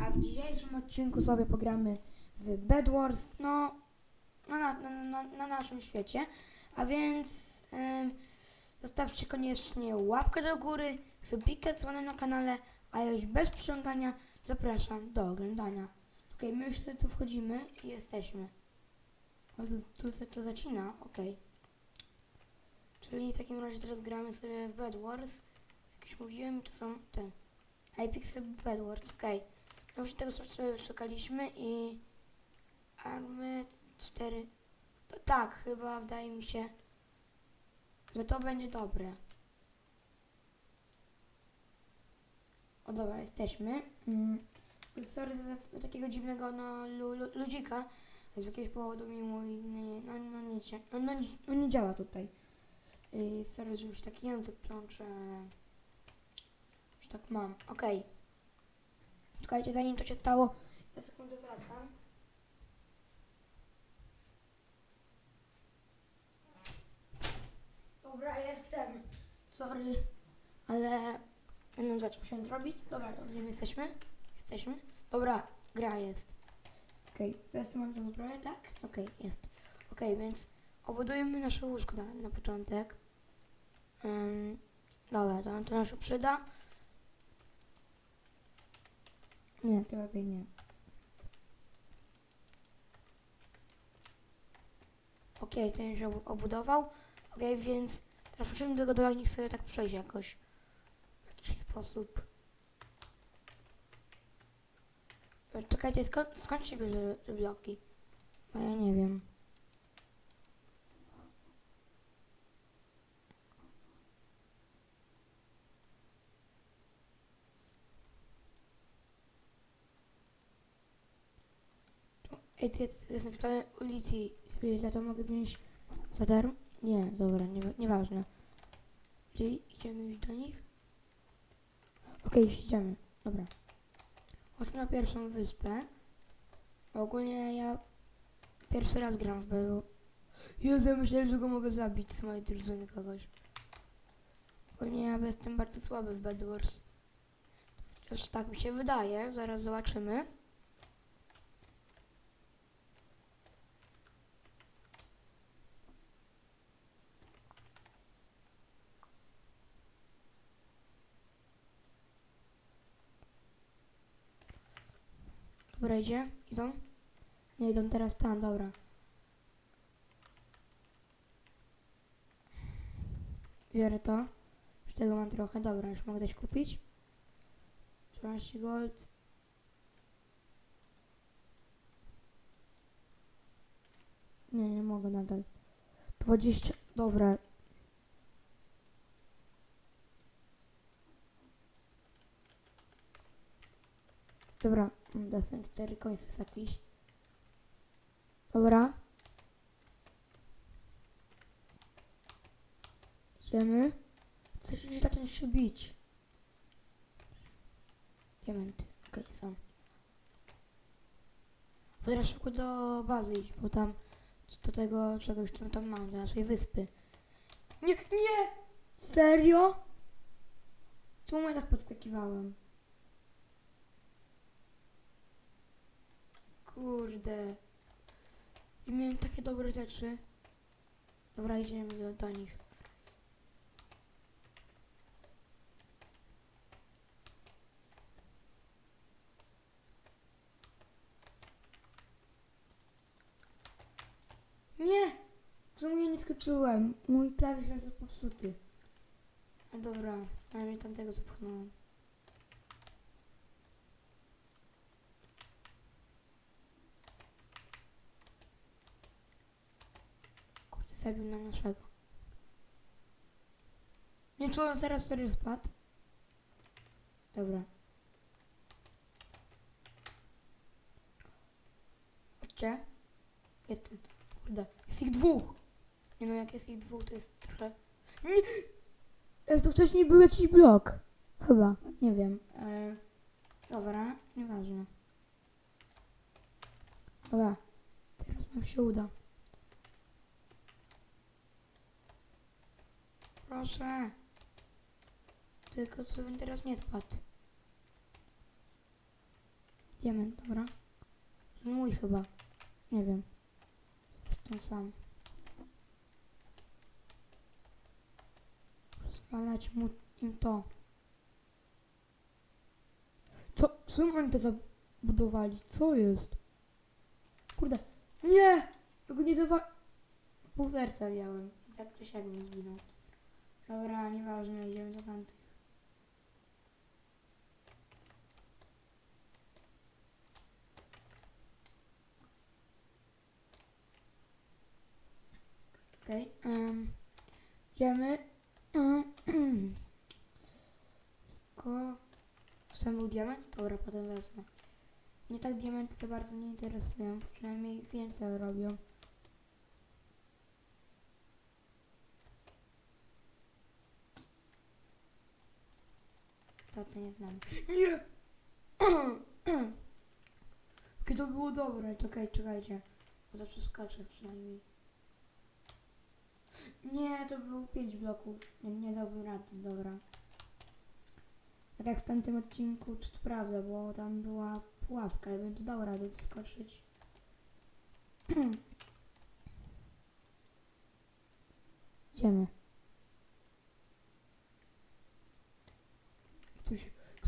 a w dzisiejszym odcinku sobie pogramy w Bed Wars, no, na, na, na, na, na naszym świecie. A więc zostawcie koniecznie łapkę do góry, subika dzwonek na kanale, a już bez przyciągania zapraszam do oglądania. Okej, my już tu wchodzimy i jesteśmy. O, tu, tu to zacina, okej. Czyli w takim razie teraz gramy sobie w Bed Wars. Jak już mówiłem, to są te Hypixel Bed Wars, okej. No już tego sobie szukaliśmy i army 4. To tak, chyba wydaje mi się, że to będzie dobre. O dobra, jesteśmy. Mm. Sorry za, takiego dziwnego no, lu, lu, ludzika. Z jakiegoś powodu mi mój nie, no, no, nie, no, no, no nie działa tutaj. Yy, sorry, że już taki język plączę. Tak mam. Okej. Czekajcie, zanim to się stało, za sekundę wracam. Dobra, jestem. Sorry, ale jedną rzecz musiałem zrobić. Dobra, dobrze, my jesteśmy. Jesteśmy. Dobra, gra jest. Okej, teraz mam tą zbroję, tak? Okej, jest. Okej, więc obudujemy nasze łóżko na, na początek. Um, dobra, to, to nam się przyda. Nie, to lepiej nie. Okej, ten się obu- obudował. Okej, więc teraz musimy tego do nich sobie tak przejść jakoś. W jakiś sposób. Czekajcie, skąd, skąd się bierze te bloki? Bo ja nie wiem. Ej, to jest, napisane ulicy. Za to mogę wziąć za darmo? Nie, dobra, nie, nieważne. Czyli idziemy już do nich? Okej, już idziemy. Dobra. Chodźmy na pierwszą wyspę. Ogólnie ja pierwszy raz gram w. Jezu, ja myślałem, że go mogę zabić z mojej drużyny kogoś. Ogólnie ja jestem bardzo słaby w Bed Wars. Chociaż tak mi się wydaje, zaraz zobaczymy. Dobra, idzie? Idą? Nie idą teraz tam, dobra. Biorę to. Już tego mam trochę, dobra, już mogę coś kupić. 12 gold. Nie, nie mogę nadal. 20, dobra. Dobra, dostałem 4 końców jakiś. Dobra. Idziemy. Coś już zacząć się bić. Diamenty. Okej, są. Bo Teraz szybko do bazy iść, bo tam do tego czegoś tam, tam mam, do naszej wyspy. Nie, nie! Serio? Czemu ja tak podskakiwałem? Kurde. I miałem takie dobre rzeczy. Dobra, idziemy do, do nich. Nie! Czemu ja nie skoczyłem? Mój klawisz jest popsuty. A dobra, a ja mnie tamtego zepchnąłem. Kurde, zabił nam naszego. Nie czy on teraz serio spadł? Dobra. Chodźcie. Jest ten. Kurde. Jest ich dwóch. Nie no, jak jest ich dwóch, to jest trochę... Nie! E, To wcześniej był jakiś blok. Chyba. Nie wiem. E, dobra, nieważne. Dobra. Teraz nam się uda. Proszę. Tylko żebym teraz nie spadł. Diament, dobra. Mój chyba. Nie wiem. Ten sam. Rozwalać mu im to. Co? Czym oni to zabudowali? Co jest? Kurde. Nie! Ja go nie zobaczyłem. Pół serca miałem. Tak czy siak mi zginął. Dobra, nieważne, idziemy do tamtych. Okej. em, idziemy. Mm, Tylko... Sam był diament? Dobra, potem wezmę. Mnie tak diamenty za bardzo nie interesują. Przynajmniej więcej robią. To, to nie znam. Nie! To było dobre. Czekaj, czekajcie. Bo to przeskoczę przynajmniej. Nie, to było 5 bloków. Nie, nie dałbym rady, dobra. Tak jak w tamtym odcinku, czy to prawda, bo tam była pułapka, ja bym tu dał radę wyskoczyć. Idziemy.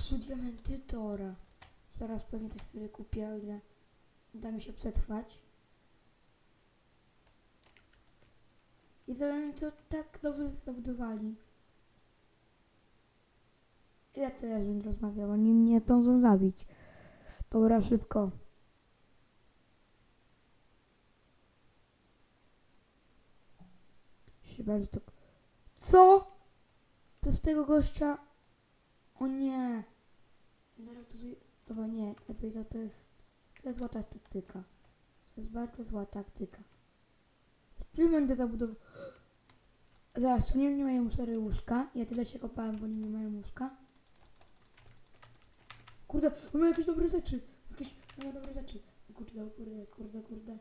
Trzy diamenty Tora. Zaraz pewnie też sobie kupię, o ile uda mi się przetrwać. I to to tak dobrze zabudowali. Ja teraz będę rozmawiał, oni mnie dążą zabić. Dobra, szybko. To... Co? To z tego gościa... O nie. Dobra, nie. Lepiej to, to jest... To jest zła taktyka. To jest bardzo zła taktyka. Czyli będę zabudował... Zaraz, czy nie, nie mają cztery łóżka? Ja tyle się kopałem, bo oni nie mają łóżka. Kurde, mamy jakieś dobre rzeczy. Jakieś mamy dobre rzeczy. Kurde, kurde, kurde, kurde.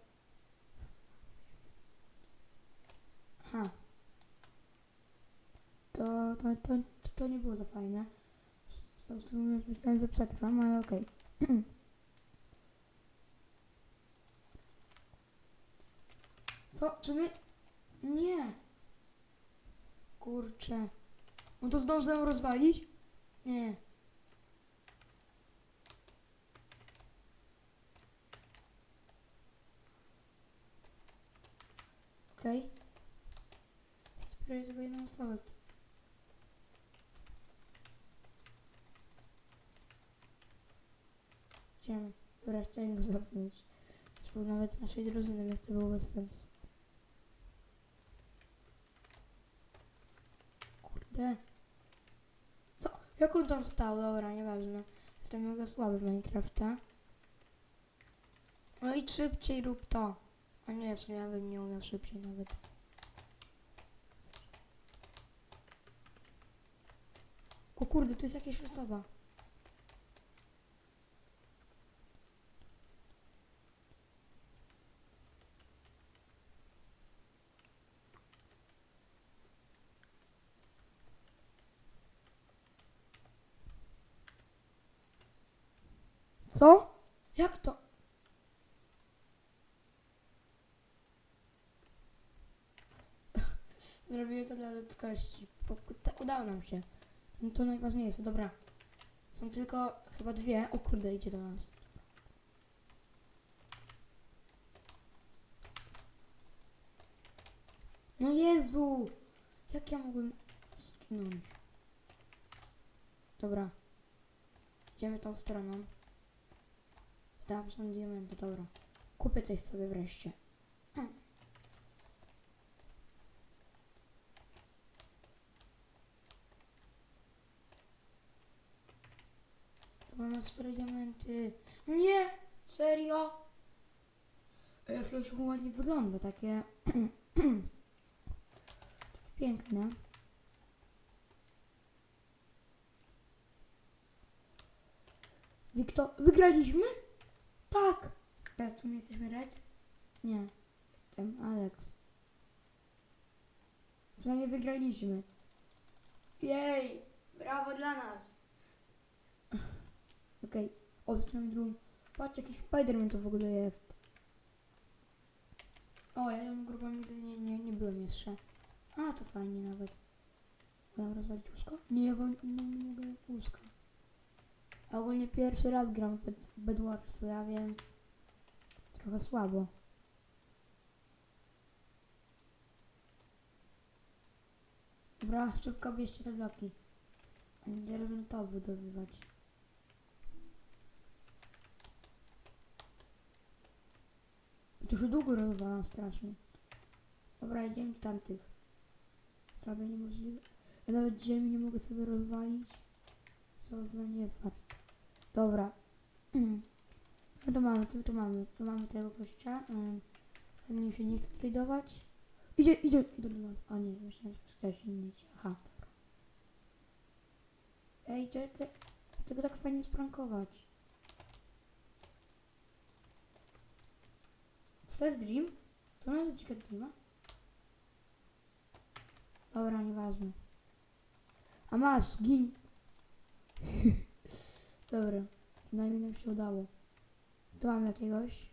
Aha. To, to, to, to nie było za fajne. Szczerze mówiąc, myślałem, że przetrwam, ale okej. Co? Czy my... Nie. Kurczę. On to zdążyłem rozwalić? Nie. Okej. Okay. Spróbuję tylko jedną osobę. Idziemy. Dobra, chciałem go zamknąć. To nawet naszej drużyny, więc to było bez sensu. Kurde. Co? Jak on tam stał? Dobra, nieważne. Jestem mega słaby w Minecrafta. No i szybciej rób to. A nie, w sumie ja bym nie umiał szybciej nawet. O kurde, tu jest jakaś osoba. Co? Jak to? Zrobiłem to dla ludzkości. Udało nam się. No to najważniejsze, dobra. Są tylko chyba dwie. O kurde, idzie do nas. No Jezu! Jak ja mogłem zginąć? Dobra. Idziemy tą stroną. Tam są diamenty, dobra. Kupię coś sobie wreszcie. Mam cztery diamenty. Nie! Serio? Jak to już ładnie wygląda, takie... takie piękne. Wiktor, wygraliśmy? Tak! Teraz czy my jesteśmy Red? Nie. Jestem Alex. Przynajmniej wygraliśmy. Jej! Brawo dla nas! Okej, o, zaczynamy drugą. Patrz, jaki Spiderman to w ogóle jest. O, ja tą grupą nigdy nie, nie, nie byłem jeszcze. A, to fajnie nawet. Mam rozwalić łóżko? Nie, bo nie, nie mogę łóżka. Ogólnie pierwszy raz gram w Bed, w Bedwarsy, a więc trochę słabo. Dobra, szybko bierzcie te bloki. Będę to budowywać. To już długo rozwalam strasznie. Dobra, idziemy do tamtych. Prawie niemożliwe. Ja nawet ziemi nie mogę sobie rozwalić. To nie fakt. Dobra. No to mamy, to, to mamy, to mamy tego gościa. Um, nim się nie chce tradować. Idzie, idzie, idzie do nas. A nie, myślałem, że ktoś inny idzie. Aha. Ej, chcę, chcę, chcę go tak fajnie sprankować. Co to jest Dream? Co ma być Dreama? Dobra, nieważne. A masz, gin. Dobra, przynajmniej nam się udało. Tu mam jakiegoś.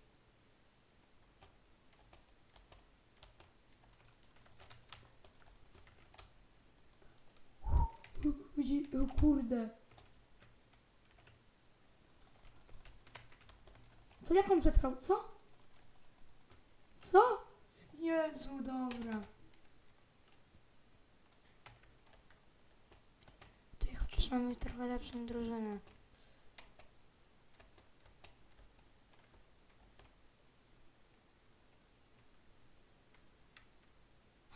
Widzi, kurde. To jak on przetrwał? Co? Co? Jezu, dobra. Tutaj chociaż mamy trochę lepszą drużynę.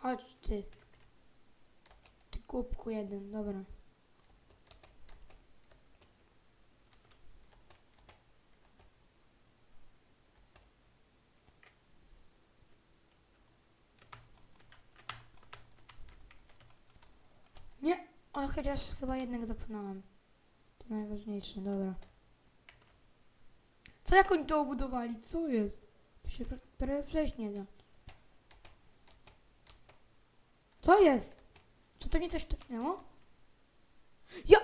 Chodź ty. Ty kubku jeden, dobra. Nie, o chociaż chyba jednego zapomniałem. To najważniejsze, dobra. Co jak oni to obudowali? Co jest? Tu się prawie przejść nie da. Co jest? Czy to nie coś topnęło? Ja!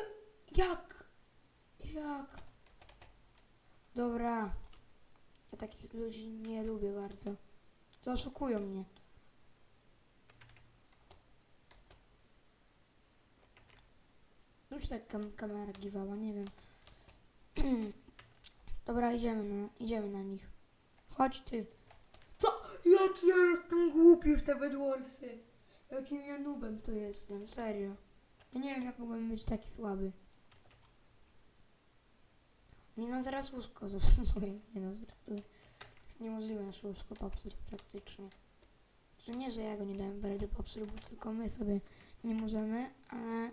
Jak? Jak? Dobra. Ja takich ludzi nie lubię bardzo. To oszukują mnie. Już tak kam kamera giwała, nie wiem. Dobra, idziemy na, idziemy na nich. Chodź ty. Co? Jak ja jestem głupi w te Bedwarsy. Jakim ja nubem to jestem, serio. Ja nie wiem jak mogłem być taki słaby. Nie no, zaraz łóżko zepsuję. Nie no, to jest niemożliwe nasze łóżko popsuć praktycznie. Że nie, że ja go nie dałem rady popsuć, bo tylko my sobie nie możemy, ale...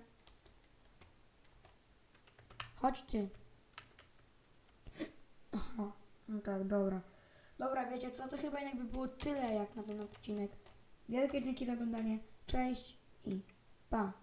Chodź ty. Aha, no tak, dobra. Dobra, wiecie co, to chyba jakby było tyle jak na ten odcinek. Wielkie dzięki za oglądanie. Cześć i pa.